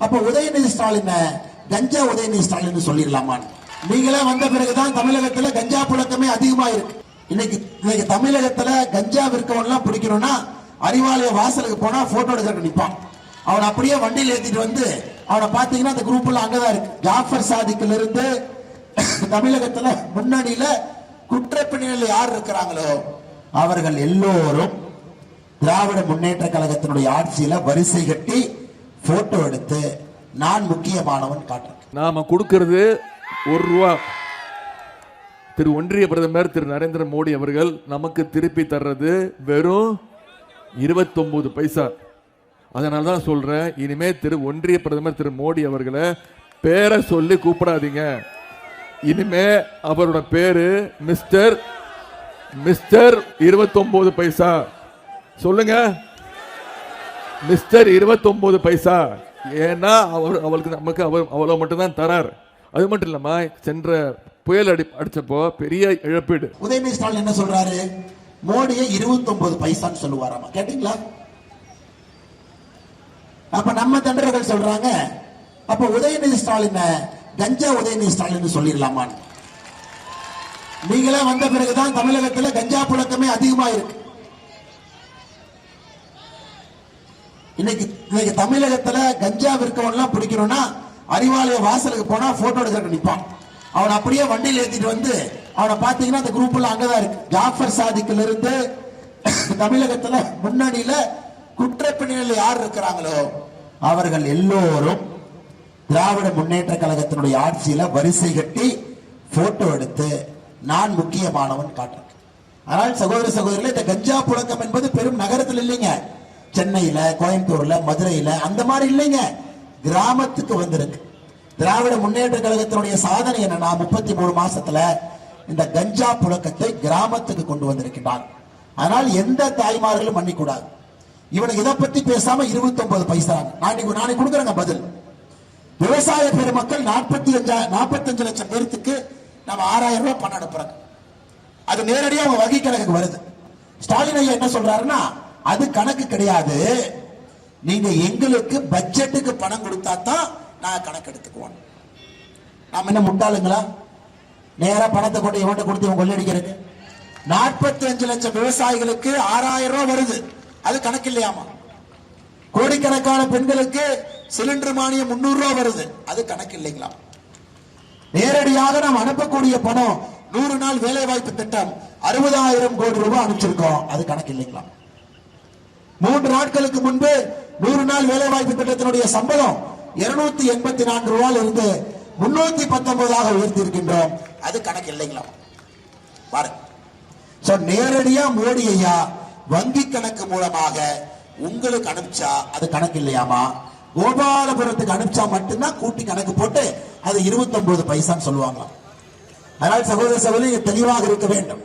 அப்ப உதயநிதி ஸ்டாலின் கஞ்சா உதயநிதி ஸ்டாலின் சொல்லிடலாமா நீங்களே வந்த பிறகுதான் தமிழகத்துல கஞ்சா புழக்கமே அதிகமா இருக்கு இன்னைக்கு இன்னைக்கு தமிழகத்துல கஞ்சா விற்கவன்லாம் பிடிக்கணும்னா அறிவாலய வாசலுக்கு போனா போட்டோ எடுக்கிறதுக்கு நிப்பான். அவனை அப்படியே வண்டியில் ஏத்திட்டு வந்து அவனை பாத்தீங்கன்னா அந்த குரூப் எல்லாம் அங்கதான் இருக்கு. ஜாஃபர் சாதிக்கில் இருந்து தமிழகத்துல முன்னணியில குற்றப்பின்னணியில் யார் இருக்கிறாங்களோ அவர்கள் எல்லோரும் திராவிட முன்னேற்ற கழகத்தினுடைய ஆட்சியில வரிசை கட்டி போட்டோ எடுத்து நான் முக்கியமானவன் காட்டுறேன் நாம கொடுக்கறது ஒரு ரூபா. திரு ஒன்றிய பிரதமர் திரு நரேந்திர மோடி அவர்கள் நமக்கு திருப்பி தர்றது வெறும் 29 பைசா. அதனால தான் சொல்றேன் இனிமே திரு ஒன்றிய பிரதமர் திரு மோடி அவர்களை பேரை சொல்லி கூப்பிடாதீங்க. இனிமே அவரோட பேரு மிஸ்டர் மிஸ்டர் 29 பைசா. சொல்லுங்க. மிஸ்டர் 29 பைசா. ஏன்னா அவர் அவளுக்கு நமக்கு அவர் அவ்வளோ மட்டும்தான் தரார். அது மட்டும் இல்லாம சென்ற புயல் அடி அடிச்சப்போ பெரிய இழப்பீடு. உதயநிதி ஸ்டாலின் என்ன சொல்றாரு? மோடியை 29 பைசான்னு சொல்லுவாராமா? கேட்டீங்களா? அப்ப நம்ம தொண்டர்கள் சொல்றாங்க அப்ப உதயநிதி ஸ்டாலின் கஞ்சா உதயநிதி ஸ்டாலின் சொல்லிடலாமா நீங்களே வந்த பிறகுதான் தமிழகத்துல கஞ்சா புழக்கமே அதிகமா இருக்கு இன்னைக்கு இன்னைக்கு தமிழகத்துல கஞ்சா விற்கவன்லாம் பிடிக்கணும்னா அறிவாலய வாசலுக்கு போனா போட்டோ எடுக்க நிற்பான் அவனை அப்படியே வண்டியில் ஏற்றிட்டு வந்து அவனை பார்த்தீங்கன்னா அந்த குரூப் எல்லாம் அங்கதான் இருக்கு. ஜாஃபர் சாதிக்கில் இருந்து தமிழகத்துல முன்னணியில குற்றப்பின்னணியில் யார் இருக்கிறாங்களோ அவர்கள் எல்லோரும் திராவிட முன்னேற்ற கழகத்தினுடைய ஆட்சியில வரிசை கட்டி போட்டோ எடுத்து நான் முக்கியமானவன் காட்டுறேன் ஆனால் சகோதர சகோதரிகளே இந்த கஞ்சா புழக்கம் என்பது பெரும் நகரத்தில் இல்லைங்க. சென்னையில கோயம்புத்தூர்ல மதுரையில அந்த மாதிரி இல்லைங்க. கிராமத்துக்கு வந்திருக்கு. திராவிட முன்னேற்ற கழகத்தினுடைய சாதனை என்னன்னா முப்பத்தி மூணு மாசத்துல இந்த கஞ்சா புழக்கத்தை கிராமத்துக்கு கொண்டு வந்திருக்கிறார் அதனால் எந்த தாய்மார்களும் மன்னிக்கூடாது இவனுக்கு இதை பத்தி பேசாம 29 பைசா. நாளைக்கு நாளைக்கு கொடுக்குறேங்க பதில். விவசாய பெருமக்கள் நாற்பத்தி அஞ்சா நாற்பத்தஞ்சு லட்சம் பேர்த்துக்கு நம்ம ஆறாயிரம் ரூபாய் பணம் அனுப்புறாங்க. அது நேரடியாக அவங்க வங்கி கணக்குக்கு வருது. ஸ்டாலின் ஐயா என்ன சொல்றாருன்னா அது கணக்கு கிடையாது. நீங்க எங்களுக்கு பட்ஜெட்டுக்கு பணம் கொடுத்தா தான் நான் கணக்கு எடுத்துக்குவோம். நாம என்ன முட்டாளுங்களா? நேரா பணத்தை கொண்டு இவன்ட்ட கொடுத்து இவன் கொள்ளடிக்கிறது நாற்பத்தி அஞ்சு லட்சம் விவசாயிகளுக்கு ஆறாயிரம் ரூபாய் வருது. அது கணக்கு இல்லையாமா? கோடிக்கணக்கான பெண்களுக்கு சிலிண்டர் மானியம் முன்னூறு ரூபாய் வருது. அது கணக்கு இல்லைங்களா? நேரடியாக நாம் அனுப்பக்கூடிய பணம் நூறு நாள் வேலை வாய்ப்பு திட்டம் அறுபதாயிரம் கோடி ரூபாய் அனுப்பிச்சிருக்கோம். அது கணக்கு இல்லைங்களா? மூன்று நாட்களுக்கு முன்பு நூறு நாள் வேலை வாய்ப்பு திட்டத்தினுடைய சம்பளம் இருநூத்தி எண்பத்தி நான்கு ரூபாயில் இருந்து முன்னூத்தி பத்தொன்பதாக உயர்த்தி இருக்கின்றோம் அது கணக்கு இல்லைங்களா? பாருங்க. நேரடியா மோடி ஐயா வங்கி கணக்கு மூலமாக உங்களுக்கு அனுப்பிச்சா அது கணக்கு இல்லையாமா? கோபாலபுரத்துக்கு அனுப்பிச்சா மட்டும்தான் கூட்டி கணக்கு போட்டு அது 29 பைசான்னு சொல்லுவாங்க. அதனால் சகோதர சகோதரி தெளிவாக இருக்க வேண்டும்.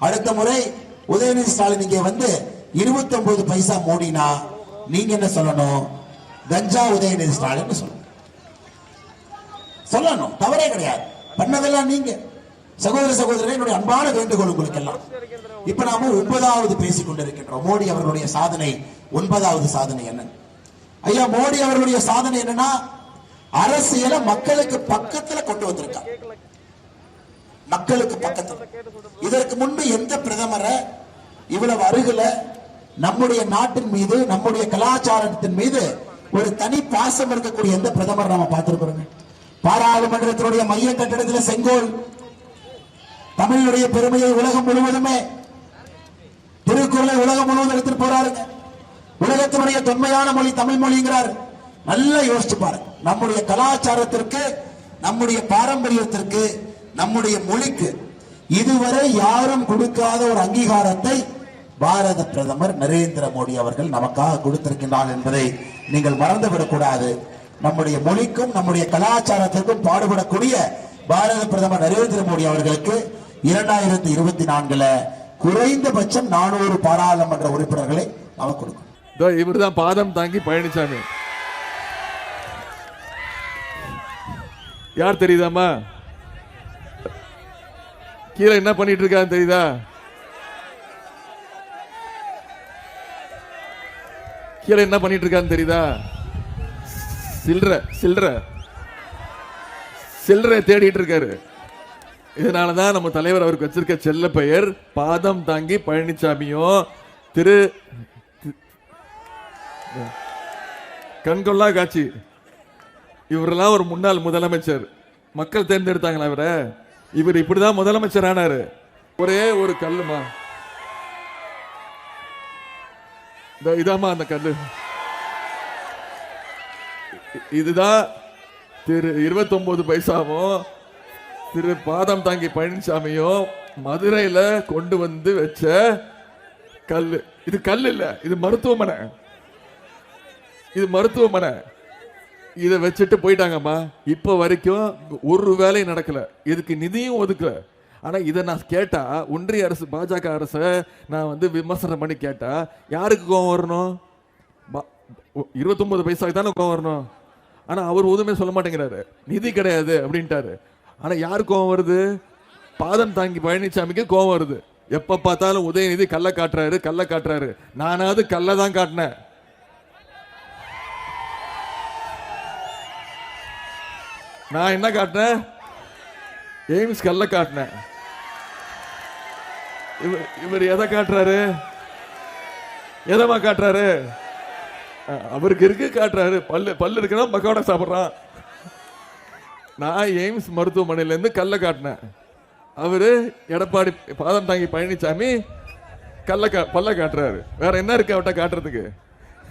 அடுத்த முறை உதயநிதி ஸ்டாலின் இங்கே வந்து 29 பைசா மோடினா நீங்க என்ன சொல்லணும்? கஞ்சா உதயநிதி ஸ்டாலின் சொல்லணும். சொல்லணும். தவறே கிடையாது. பண்ணதெல்லாம் நீங்க. சகோதர சகோதரர் என்னுடைய அன்பான வேண்டுகோள் உங்களுக்கு எல்லாம் இப்ப நாம ஒன்பதாவது பேசிக் கொண்டிருக்கின்றோம். மோடி அவர்களுடைய சாதனை ஒன்பதாவது சாதனை என்ன? ஐயா மோடி அவர்களுடைய சாதனை என்னன்னா அரசியலை மக்களுக்கு பக்கத்துல கொண்டு வந்திருக்கா. மக்களுக்கு பக்கத்துல. இதற்கு முன்பு எந்த பிரதமரை இவ்வளவு அருகில நம்முடைய நாட்டின் மீது நம்முடைய கலாச்சாரத்தின் மீது ஒரு தனி பாசம் இருக்கக்கூடிய எந்த பிரதமர் நாம பார்த்திருக்கிறோங்க? பாராளுமன்றத்தினுடைய மைய கட்டிடத்தில் செங்கோல் தமிழுடைய பெருமையை உலகம் முழுவதுமே திருக்குறளை உலகம் முழுவதும் எடுத்துட்டு போறாருங்க. உலகத்தினுடைய தொன்மையான மொழி தமிழ் மொழிங்கிறார். நல்லா யோசிச்சு பாருங்க. நம்முடைய கலாச்சாரத்திற்கு நம்முடைய பாரம்பரியத்திற்கு நம்முடைய மொழிக்கு இதுவரை யாரும் கொடுக்காத ஒரு அங்கீகாரத்தை பாரத பிரதமர் நரேந்திர மோடி அவர்கள் நமக்காக கொடுத்திருக்கின்றார் என்பதை நீங்கள் மறந்துவிடக் கூடாது நம்முடைய மொழிக்கும் நம்முடைய கலாச்சாரத்திற்கும் பாடுபடக்கூடிய பாரத பிரதமர் நரேந்திர மோடி அவர்களுக்கு இரண்டாயிரத்தி இருபத்தி நான்குல குறைந்தபட்சம் நானூறு பாராளுமன்ற உறுப்பினர்களை அவர் கொடுக்கும். இதோ இவர்தான் பாதம் தாங்கி பழனிசாமி. யார் தெரியுதாம்மா? கீழே என்ன பண்ணிட்டு இருக்கான்னு தெரியுதா? கீழே என்ன பண்ணிட்டு இருக்கான்னு தெரியுதா? சில்லற சில்லற சில்லறை தேடிட்டு இருக்காரு இதனால தான் நம்ம தலைவர் அவருக்கு வச்சிருக்க செல்ல பெயர் பாதம் தாங்கி பழனிசாமியும் திரு கண்கொள்ளா காட்சி. இவரெல்லாம் ஒரு முன்னாள் முதலமைச்சர். மக்கள் தேர்ந்தெடுத்தாங்களா இவரை? இவர் இப்படிதான் முதலமைச்சர் ஆனாரு. ஒரே ஒரு கல்லுமா? இந்த இதாம்மா அந்த கல் இதுதான் திரு 29 பைசாவும் திரு பாதம் தாங்கி பழனிசாமியும் மதுரையில கொண்டு வந்து வச்ச கல் இது கல் இல்ல இது மருத்துவமனை. இது மருத்துவமனை. இதை வச்சுட்டு போயிட்டாங்கம்மா. இப்போ வரைக்கும் ஒரு வேலையும் நடக்கல. இதுக்கு நிதியும் ஒதுக்கல. ஆனால் இதை நான் கேட்டால் ஒன்றிய அரசு பாஜக அரசை நான் வந்து விமர்சனம் பண்ணி கேட்டால் யாருக்கு கோவம் வரணும்? இருபத்தொம்பது ஒ- 29 பைசாக்கு தானே கோவம் வரணும்? ஆனால் அவர் ஒதுவுமே சொல்ல மாட்டேங்கிறாரு. நிதி கிடையாது அப்படின்ட்டாரு. ஆனால் யார் கோவம் வருது? பாதம் தாங்கி பழனிசாமிக்கு கோவம் வருது. எப்போ பார்த்தாலும் உதயநிதி கள்ள காட்டுறாரு கள்ள காட்டுறாரு. நானாவது கல்லை தான் காட்டினேன். நான் என்ன காட்டினேன்? எய்ம்ஸ் கல்ல காட்டினேன். இவர் இவர் எதை காட்டுறாரு? எதமா காட்டுறாரு? அவருக்கு இருக்கு காட்டுறாரு? பல்லு பல்லு இருக்குன்னா பக்கோடா சாப்பிட்றான். நான் எய்ம்ஸ் மருத்துவமனையிலேருந்து கல்லை காட்டினேன். அவர் எடப்பாடி பாதம் தாங்கி பழனிசாமி கல்லை கா பல்ல காட்டுறாரு. வேற என்ன இருக்கு அவட்ட காட்டுறதுக்கு?